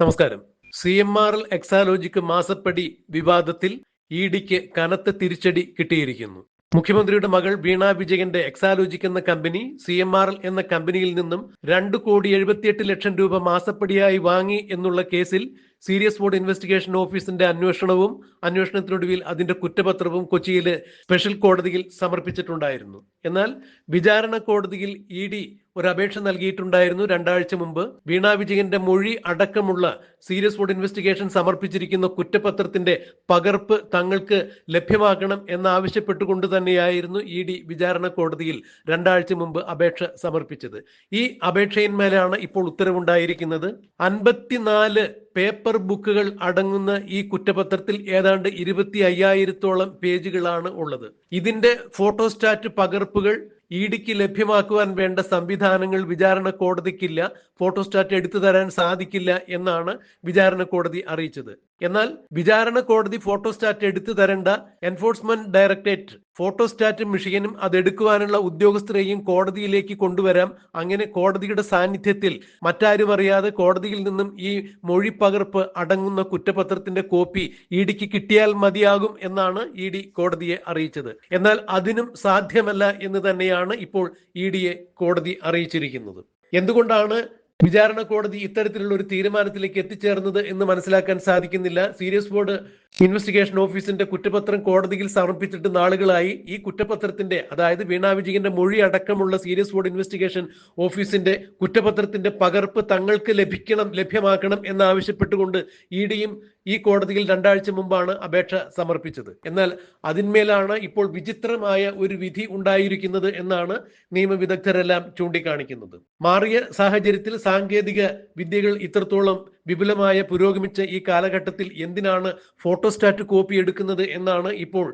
നമസ്കാരം. C M R L Exalogic മാസപ്പടി വിവാദത്തിൽ ഇ ഡിക്ക് കനത്ത തിരിച്ചടി കിട്ടിയിരിക്കുന്നു. മുഖ്യമന്ത്രിയുടെ മകൾ വീണ വിജയന്റെ എക്സാലോജിക് എന്ന company C M R L എന്ന കമ്പനിയിൽ നിന്നും രണ്ട് കോടി എഴുപത്തിയെട്ട് ലക്ഷം രൂപ മാസപ്പടിയായി വാങ്ങി എന്നുള്ള കേസിൽ സീരിയസ് ബോർഡ് ഇൻവെസ്റ്റിഗേഷൻ ഓഫീസിന്റെ അന്വേഷണവും അന്വേഷണത്തിനൊടുവിൽ അതിന്റെ കുറ്റപത്രവും കൊച്ചിയിലെ സ്പെഷ്യൽ കോടതിയിൽ സമർപ്പിച്ചിട്ടുണ്ടായിരുന്നു. എന്നാൽ വിചാരണ കോടതിയിൽ ഇ ഡി ഒരു അപേക്ഷ നൽകിയിട്ടുണ്ടായിരുന്നു രണ്ടാഴ്ച മുമ്പ്. വീണ വിജയന്റെ മൊഴി അടക്കമുള്ള സീരിയസ് ഫുഡ് ഇൻവെസ്റ്റിഗേഷൻ സമർപ്പിച്ചിരിക്കുന്ന കുറ്റപത്രത്തിന്റെ പകർപ്പ് തങ്ങൾക്ക് ലഭ്യമാക്കണം എന്നാവശ്യപ്പെട്ടുകൊണ്ട് തന്നെയായിരുന്നു ഇ ഡി വിചാരണ കോടതിയിൽ രണ്ടാഴ്ച മുമ്പ് അപേക്ഷ സമർപ്പിച്ചത്. ഈ അപേക്ഷയിന്മേലാണ് ഇപ്പോൾ ഉത്തരവുണ്ടായിരിക്കുന്നത്. അൻപത്തിനാല് പേപ്പർ ബുക്കുകൾ അടങ്ങുന്ന ഈ കുറ്റപത്രത്തിൽ ഏതാണ്ട് ഇരുപത്തി അയ്യായിരത്തോളം പേജുകളാണ് ഉള്ളത്. ഇതിന്റെ ഫോട്ടോസ്റ്റാറ്റ് പകർപ്പുകൾ ഇ ഡിക്ക് ലഭ്യമാക്കുവാൻ വേണ്ട സംവിധാനങ്ങൾ വിചാരണ കോടതിക്കില്ല ഫോട്ടോസ്റ്റാറ്റ് എടുത്തു തരാൻ സാധിക്കില്ല എന്നാണ് വിചാരണ കോടതി അറിയിച്ചത്. എന്നാൽ വിചാരണ കോടതി ഫോട്ടോസ്റ്റാറ്റ് എടുത്തു തരേണ്ട എൻഫോഴ്സ്മെന്റ് ഡയറക്ടറേറ്റ് ഫോട്ടോസ്റ്റാറ്റ് മെഷീനും അത് എടുക്കുവാനുള്ള ഉദ്യോഗസ്ഥരെയും കോടതിയിലേക്ക് കൊണ്ടുവരാം. അങ്ങനെ കോടതിയുടെ സാന്നിധ്യത്തിൽ മറ്റാരും അറിയാതെ കോടതിയിൽ നിന്നും ഈ മൊഴി പകർപ്പ് അടങ്ങുന്ന കുറ്റപത്രത്തിന്റെ കോപ്പി ഇ ഡിക്ക് കിട്ടിയാൽ മതിയാകും എന്നാണ് ഇ ഡി കോടതിയെ അറിയിച്ചത്. എന്നാൽ അതിനും സാധ്യമല്ല എന്ന് തന്നെയാണ് ഇപ്പോൾ ഇ ഡിയെ കോടതി അറിയിച്ചിരിക്കുന്നത്. എന്തുകൊണ്ടാണ് വിചാരണ കോടതി ഇത്തരത്തിലുള്ള ഒരു തീരുമാനത്തിലേക്ക് എത്തിച്ചേർന്നത് എന്ന് മനസ്സിലാക്കാൻ സാധിക്കുന്നില്ല. സീരിയസ് ബോർഡ് ഇൻവെസ്റ്റിഗേഷൻ ഓഫീസിന്റെ കുറ്റപത്രം കോടതിയിൽ സമർപ്പിച്ചിട്ട് നാളുകളായി ഈ കുറ്റപത്രത്തിന്റെ അതായത് വീണാ വിജയന്റെ മൊഴി അടക്കമുള്ള സീരിയസ് ബോർഡ് ഇൻവെസ്റ്റിഗേഷൻ ഓഫീസിന്റെ കുറ്റപത്രത്തിന്റെ പകർപ്പ് തങ്ങൾക്ക് ലഭിക്കണം ലഭ്യമാക്കണം എന്നാവശ്യപ്പെട്ടുകൊണ്ട് ഇ ഡിയും ഈ കോടതിയിൽ രണ്ടാഴ്ച മുമ്പാണ് അപേക്ഷ സമർപ്പിച്ചത്. എന്നാൽ അതിന്മേലാണ് ഇപ്പോൾ വിചിത്രമായ ഒരു വിധി ഉണ്ടായിരിക്കുന്നത് എന്നാണ് നിയമവിദഗ്ധരെല്ലാം ചൂണ്ടിക്കാണിക്കുന്നത്. മാറിയ സാഹചര്യത്തിൽ സാങ്കേതിക വിദ്യകൾ ഇത്രത്തോളം വിപുലമായ പുരോഗമിച്ച ഈ കാലഘട്ടത്തിൽ എന്തിനാണ് ഫോട്ടോസ്റ്റാറ്റ് കോപ്പി എടുക്കുന്നത് എന്നാണ് ഇപ്പോൾ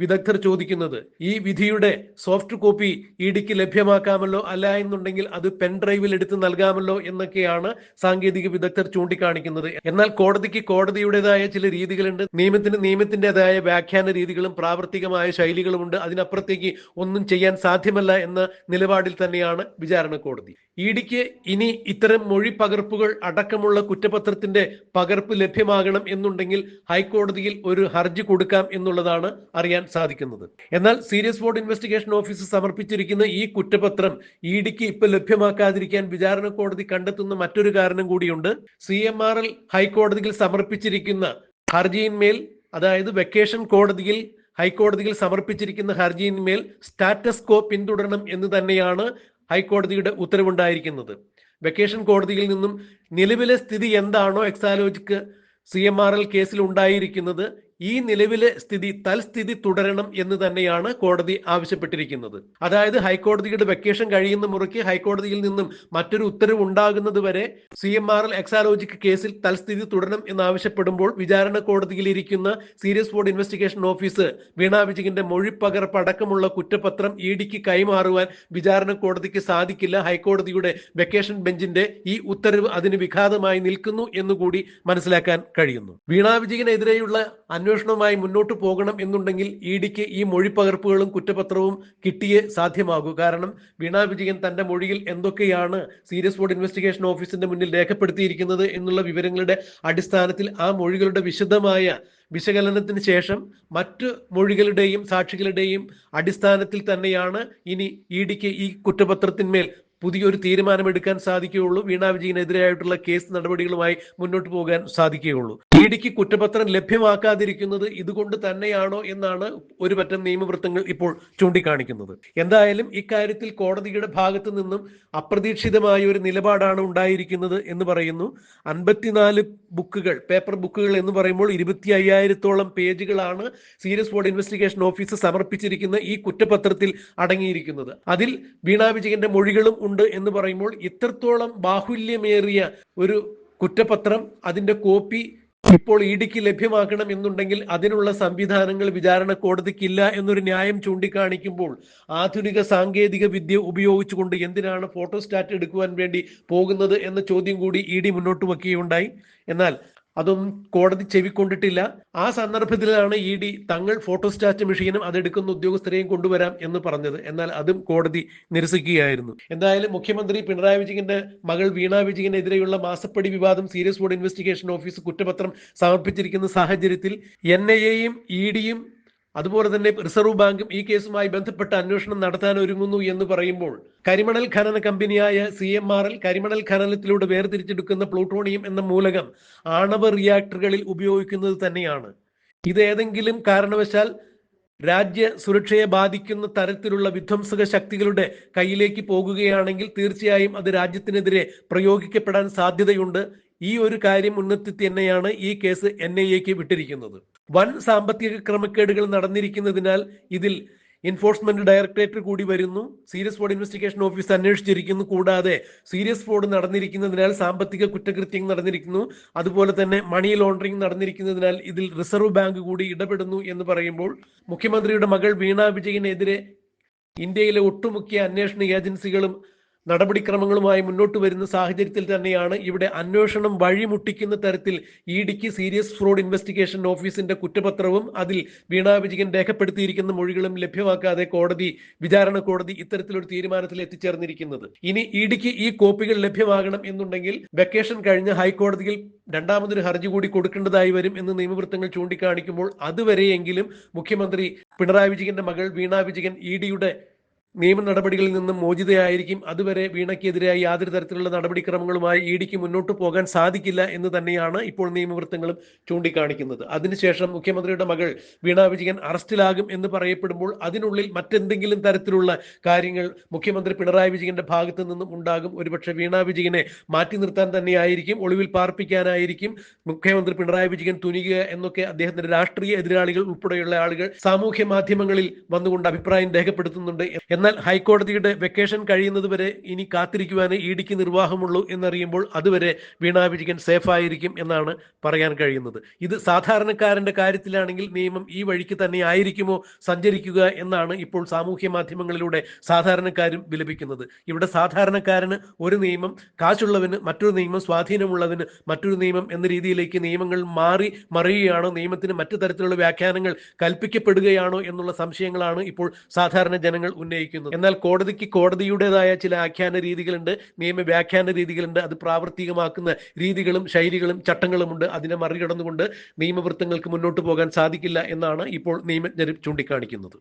വിദഗ്ധർ ചോദിക്കുന്നത് ഈ വിധിയുടെ സോഫ്റ്റ് കോപ്പി ഇ ഡിക്ക് ലഭ്യമാക്കാമല്ലോ അല്ല എന്നുണ്ടെങ്കിൽ അത് പെൻ ഡ്രൈവിൽ എടുത്ത് നൽകാമല്ലോ എന്നൊക്കെയാണ് സാങ്കേതിക വിദഗ്ധർ ചൂണ്ടിക്കാണിക്കുന്നത്. എന്നാൽ കോടതിക്ക് കോടതിയുടേതായ ചില രീതികളുണ്ട്. നിയമത്തിന് നിയമത്തിന്റെതായ വ്യാഖ്യാന രീതികളും പ്രാവർത്തികമായ ശൈലികളും ഉണ്ട് അതിനപ്പുറത്തേക്ക് ഒന്നും ചെയ്യാൻ സാധ്യമല്ല എന്ന നിലപാടിൽ തന്നെയാണ് വിചാരണ കോടതി. ഇ ഡിക്ക് ഇനി ഇത്തരം മൊഴി പകർപ്പുകൾ അടക്കമുള്ള കുറ്റപത്രത്തിന്റെ പകർപ്പ് ലഭ്യമാകണം എന്നുണ്ടെങ്കിൽ ഹൈക്കോടതിയിൽ ഒരു ഹർജി കൊടുക്കാം എന്നുള്ളതാണ് അറിയാൻ സാധിക്കുന്നത്. എന്നാൽ സീരിയസ് ബോർഡ് ഇൻവെസ്റ്റിഗേഷൻ ഓഫീസ് സമർപ്പിച്ചിരിക്കുന്ന ഈ കുറ്റപത്രം ഇ ഡിക്ക് ഇപ്പൊ ലഭ്യമാക്കാതിരിക്കാൻ വിചാരണ കോടതി കണ്ടെത്തുന്ന മറ്റൊരു കാരണം കൂടിയുണ്ട്. സി എം ആർ എൽ ഹൈക്കോടതിയിൽ സമർപ്പിച്ചിരിക്കുന്ന ഹർജിയിന്മേൽ അതായത് വെക്കേഷൻ കോടതിയിൽ ഹൈക്കോടതിയിൽ സമർപ്പിച്ചിരിക്കുന്ന ഹർജിയിന്മേൽ സ്റ്റാറ്റസ് കോ പിന്തുടരണം എന്ന് തന്നെയാണ് ഹൈക്കോടതിയുടെ ഉത്തരവുണ്ടായിരിക്കുന്നത്. വെക്കേഷൻ കോടതിയിൽ നിന്നും നിലവിലെ സ്ഥിതി എന്താണോ Exalogic C M R L കേസിൽ ഉണ്ടായിരിക്കുന്നത്. ഈ നിലവിലെ സ്ഥിതി തൽസ്ഥിതി തുടരണം എന്ന് തന്നെയാണ് കോടതി ആവശ്യപ്പെട്ടിരിക്കുന്നത്. അതായത് ഹൈക്കോടതിയുടെ വെക്കേഷൻ കഴിയുന്ന മുറയ്ക്ക് ഹൈക്കോടതിയിൽ നിന്നും മറ്റൊരു ഉത്തരവ് ഉണ്ടാകുന്നത് വരെ C M R L Exalogic കേസിൽ തൽസ്ഥിതി തുടരണം എന്ന് ആവശ്യപ്പെടുമ്പോൾ വിചാരണ കോടതിയിൽ ഇരിക്കുന്ന serious board investigation office Veena വിജയന്റെ മൊഴിപ്പകർപ്പ് അടക്കമുള്ള കുറ്റപത്രം ഇ ഡിക്ക് കൈമാറുവാൻ വിചാരണ കോടതിക്ക് സാധിക്കില്ല. ഹൈക്കോടതിയുടെ വെക്കേഷൻ ബെഞ്ചിന്റെ ഈ ഉത്തരവ് അതിന് വിഘാതമായി നിൽക്കുന്നു എന്നുകൂടി മനസ്സിലാക്കാൻ കഴിയുന്നു. വീണ വിജയനെതിരെയുള്ള അന്വേഷണവുമായി മുന്നോട്ട് പോകണം എന്നുണ്ടെങ്കിൽ ഇ ഡിക്ക് ഈ മൊഴിപ്പകർപ്പുകളും കുറ്റപത്രവും കിട്ടിയേ സാധ്യമാകൂ. കാരണം വീണ വിജയൻ തന്റെ മൊഴിയിൽ എന്തൊക്കെയാണ് സീരിയസ് ബോർഡ് ഇൻവെസ്റ്റിഗേഷൻ ഓഫീസിന്റെ മുന്നിൽ രേഖപ്പെടുത്തിയിരിക്കുന്നത് എന്നുള്ള വിവരങ്ങളുടെ അടിസ്ഥാനത്തിൽ ആ മൊഴികളുടെ വിശദമായ വിശകലനത്തിന് ശേഷം മറ്റ് മൊഴികളുടെയും സാക്ഷികളുടെയും അടിസ്ഥാനത്തിൽ തന്നെയാണ് ഇനി ഇ ഡിക്ക് ഈ കുറ്റപത്രത്തിന്മേൽ പുതിയൊരു തീരുമാനമെടുക്കാൻ സാധിക്കുകയുള്ളൂ. വീണ വിജയനെതിരായിട്ടുള്ള കേസ് നടപടികളുമായി മുന്നോട്ട് പോകാൻ സാധിക്കുകയുള്ളൂ. ഇ ഡിക്ക് കുറ്റപത്രം ലഭ്യമാക്കാതിരിക്കുന്നത് ഇതുകൊണ്ട് തന്നെയാണോ എന്നാണ് ഒരു പറ്റം നിയമവൃത്തങ്ങൾ ഇപ്പോൾ ചൂണ്ടിക്കാണിക്കുന്നത്. എന്തായാലും ഇക്കാര്യത്തിൽ കോടതിയുടെ ഭാഗത്തു നിന്നും അപ്രതീക്ഷിതമായ ഒരു നിലപാടാണ് ഉണ്ടായിരിക്കുന്നത് എന്ന് പറയുന്നു. അൻപത്തിനാല് ബുക്കുകൾ പേപ്പർ ബുക്കുകൾ എന്ന് പറയുമ്പോൾ ഇരുപത്തി അയ്യായിരത്തോളം പേജുകളാണ് സീരിയസ് ബോർഡ് ഇൻവെസ്റ്റിഗേഷൻ ഓഫീസ് സമർപ്പിച്ചിരിക്കുന്ന ഈ കുറ്റപത്രത്തിൽ അടങ്ങിയിരിക്കുന്നത്. അതിൽ വീണ വിജയന്റെ മൊഴികളും ഉണ്ട് എന്ന് പറയുമ്പോൾ ഇത്രത്തോളം ബാഹുല്യമേറിയ ഒരു കുറ്റപത്രം അതിന്റെ കോപ്പി ഇപ്പോൾ ഇ ഡിക്ക് ലഭ്യമാക്കണം എന്നുണ്ടെങ്കിൽ അതിനുള്ള സംവിധാനങ്ങൾ വിചാരണ കോടതിക്കില്ല എന്നൊരു ന്യായം ചൂണ്ടിക്കാണിക്കുമ്പോൾ ആധുനിക സാങ്കേതിക വിദ്യ ഉപയോഗിച്ചുകൊണ്ട് എന്തിനാണ് ഫോട്ടോസ്റ്റാറ്റ് എടുക്കുവാൻ വേണ്ടി പോകുന്നത് എന്ന ചോദ്യം കൂടി ഇ ഡി മുന്നോട്ട് വയ്ക്കുകയുണ്ടായി. എന്നാൽ അതും കോടതി ചെവിക്കൊണ്ടിട്ടില്ല. ആ സന്ദർഭത്തിലാണ് ഇ ഡി തങ്ങൾ ഫോട്ടോസ്റ്റാറ്റ് മെഷീനും അതെടുക്കുന്ന ഉദ്യോഗസ്ഥരെയും കൊണ്ടുവരാം എന്ന് പറഞ്ഞത്. എന്നാൽ അതും കോടതി നിരസിക്കുകയായിരുന്നു. എന്തായാലും മുഖ്യമന്ത്രി പിണറായി വിജയന്റെ മകൾ വീണ വിജയനെതിരെയുള്ള മാസപ്പടി വിവാദം സീരിയസ് ബോർഡ് ഇൻവെസ്റ്റിഗേഷൻ ഓഫീസ് കുറ്റപത്രം സമർപ്പിച്ചിരിക്കുന്ന സാഹചര്യത്തിൽ എൻ ഐ എയും ഇ ഡിയും അതുപോലെ തന്നെ റിസർവ് ബാങ്കും ഈ കേസുമായി ബന്ധപ്പെട്ട അന്വേഷണം നടത്താൻ ഒരുങ്ങുന്നു എന്ന് പറയുമ്പോൾ കരിമണൽ ഖനന കമ്പനിയായ സി എം ആർ എൽ കരിമണൽ ഖനനത്തിലൂടെ വേർതിരിച്ചെടുക്കുന്ന പ്ലൂട്ടോണിയം എന്ന മൂലകം ആണവ റിയാക്ടറുകളിൽ ഉപയോഗിക്കുന്നത് തന്നെയാണ്. ഇത് ഏതെങ്കിലും കാരണവശാൽ രാജ്യ സുരക്ഷയെ ബാധിക്കുന്ന തരത്തിലുള്ള വിധ്വംസക ശക്തികളുടെ കയ്യിലേക്ക് പോകുകയാണെങ്കിൽ തീർച്ചയായും അത് രാജ്യത്തിനെതിരെ പ്രയോഗിക്കപ്പെടാൻ സാധ്യതയുണ്ട്. ഈ ഒരു കാര്യം മുൻനിർത്തി തന്നെയാണ് ഈ കേസ് എൻ ഐ എക്ക് വിട്ടിരിക്കുന്നത്. വൻ സാമ്പത്തിക ക്രമക്കേടുകൾ നടന്നിരിക്കുന്നതിനാൽ ഇതിൽ എൻഫോഴ്സ്മെന്റ് ഡയറക്ടറേറ്റ് കൂടി വരുന്നു. സീരിയസ് ഫ്രോഡ് ഇൻവെസ്റ്റിഗേഷൻ ഓഫീസ് അന്വേഷിച്ചിരിക്കുന്നു. കൂടാതെ സീരിയസ് ഫ്രോഡ് നടന്നിരിക്കുന്നതിനാൽ സാമ്പത്തിക കുറ്റകൃത്യം നടന്നിരിക്കുന്നു. അതുപോലെ തന്നെ മണി ലോണ്ടറിംഗ് നടന്നിരിക്കുന്നതിനാൽ ഇതിൽ റിസർവ് ബാങ്ക് കൂടി ഇടപെടുന്നു എന്ന് പറയുമ്പോൾ മുഖ്യമന്ത്രിയുടെ മകൾ വീണ വിജയനെതിരെ ഇന്ത്യയിലെ ഒട്ടുമുഖ്യ അന്വേഷണ ഏജൻസികളും നടപടിക്രമങ്ങളുമായി മുന്നോട്ട് വരുന്ന സാഹചര്യത്തിൽ തന്നെയാണ് ഇവിടെ അന്വേഷണം വഴിമുട്ടിക്കുന്ന തരത്തിൽ ഇ ഡിക്ക് സീരിയസ് ഫ്രോഡ് ഇൻവെസ്റ്റിഗേഷൻ ഓഫീസിന്റെ കുറ്റപത്രവും അതിൽ വീണാ വിജയൻ രേഖപ്പെടുത്തിയിരിക്കുന്ന മൊഴികളും ലഭ്യമാക്കാതെ കോടതി വിചാരണ കോടതി ഇത്തരത്തിലൊരു തീരുമാനത്തിൽ എത്തിച്ചേർന്നിരിക്കുന്നത്. ഇനി ഇ ഡിക്ക് ഈ കോപ്പികൾ ലഭ്യമാകണം എന്നുണ്ടെങ്കിൽ വെക്കേഷൻ കഴിഞ്ഞ ഹൈക്കോടതിയിൽ രണ്ടാമതൊരു ഹർജി കൂടി കൊടുക്കേണ്ടതായി വരും എന്ന് നിയമവൃത്തങ്ങൾ ചൂണ്ടിക്കാണിക്കുമ്പോൾ അതുവരെയെങ്കിലും മുഖ്യമന്ത്രി പിണറായി വിജയന്റെ മകൾ വീണ വിജയൻ ഇ ഡിയുടെ നിയമ നടപടികളിൽ നിന്നും മോചിതയായിരിക്കും. അതുവരെ വീണയ്ക്കെതിരായി യാതൊരു തരത്തിലുള്ള നടപടിക്രമങ്ങളുമായി ഇ ഡിക്ക് മുന്നോട്ട് പോകാൻ സാധിക്കില്ല എന്ന് തന്നെയാണ് ഇപ്പോൾ നിയമവൃത്തങ്ങളും ചൂണ്ടിക്കാണിക്കുന്നത്. അതിനുശേഷം മുഖ്യമന്ത്രിയുടെ മകൾ വീണ വിജയൻ അറസ്റ്റിലാകും എന്ന് പറയപ്പെടുമ്പോൾ അതിനുള്ളിൽ മറ്റെന്തെങ്കിലും തരത്തിലുള്ള കാര്യങ്ങൾ മുഖ്യമന്ത്രി പിണറായി വിജയന്റെ ഭാഗത്തു നിന്നും ഉണ്ടാകും. ഒരുപക്ഷെ വീണ വിജയനെ മാറ്റി നിർത്താൻ തന്നെയായിരിക്കും ഒളിവിൽ പാർപ്പിക്കാനായിരിക്കും മുഖ്യമന്ത്രി പിണറായി വിജയൻ തുനിയുക എന്നൊക്കെ അദ്ദേഹത്തിന്റെ രാഷ്ട്രീയ എതിരാളികൾ ഉൾപ്പെടെയുള്ള ആളുകൾ സാമൂഹ്യ മാധ്യമങ്ങളിൽ വന്നുകൊണ്ട് അഭിപ്രായം രേഖപ്പെടുത്തുന്നുണ്ട് എന്നാൽ ഹൈക്കോടതിയുടെ വെക്കേഷൻ കഴിയുന്നത് വരെ ഇനി കാത്തിരിക്കുവാനേ ഇ ഡിക്ക് നിർവാഹമുള്ളൂ എന്നറിയുമ്പോൾ അതുവരെ വീണാ വിജയൻ സേഫ് ആയിരിക്കും എന്നാണ് പറയാൻ കഴിയുന്നത്. ഇത് സാധാരണക്കാരന്റെ കാര്യത്തിലാണെങ്കിൽ നിയമം ഈ വഴിക്ക് തന്നെ ആയിരിക്കുമോ സഞ്ചരിക്കുക എന്നാണ് ഇപ്പോൾ സാമൂഹ്യ മാധ്യമങ്ങളിലൂടെ സാധാരണക്കാരും വിലപിക്കുന്നത്. ഇവിടെ സാധാരണക്കാരന് ഒരു നിയമം കാശുള്ളവന് മറ്റൊരു നിയമം സ്വാധീനമുള്ളവന് മറ്റൊരു നിയമം എന്ന രീതിയിലേക്ക് നിയമങ്ങൾ മാറി മറിയുകയാണോ. നിയമത്തിന് മറ്റു തരത്തിലുള്ള വ്യാഖ്യാനങ്ങൾ കൽപ്പിക്കപ്പെടുകയാണോ എന്നുള്ള സംശയങ്ങളാണ് ഇപ്പോൾ സാധാരണ ജനങ്ങൾ ഉന്നയിക്കുന്നത്. എന്നാൽ കോടതിക്ക് കോടതിയുടേതായ ചില ആഖ്യാന രീതികളുണ്ട് നിയമ വ്യാഖ്യാന രീതികളുണ്ട് അത് പ്രാവർത്തികമാക്കുന്ന രീതികളും ശൈലികളും ചട്ടങ്ങളുമുണ്ട്. അതിനെ മറികടന്നുകൊണ്ട് നിയമവൃത്തങ്ങൾക്ക് മുന്നോട്ട് പോകാൻ സാധിക്കില്ല എന്നാണ് ഇപ്പോൾ നിയമജ്ഞർ ചൂണ്ടിക്കാണിക്കുന്നത്.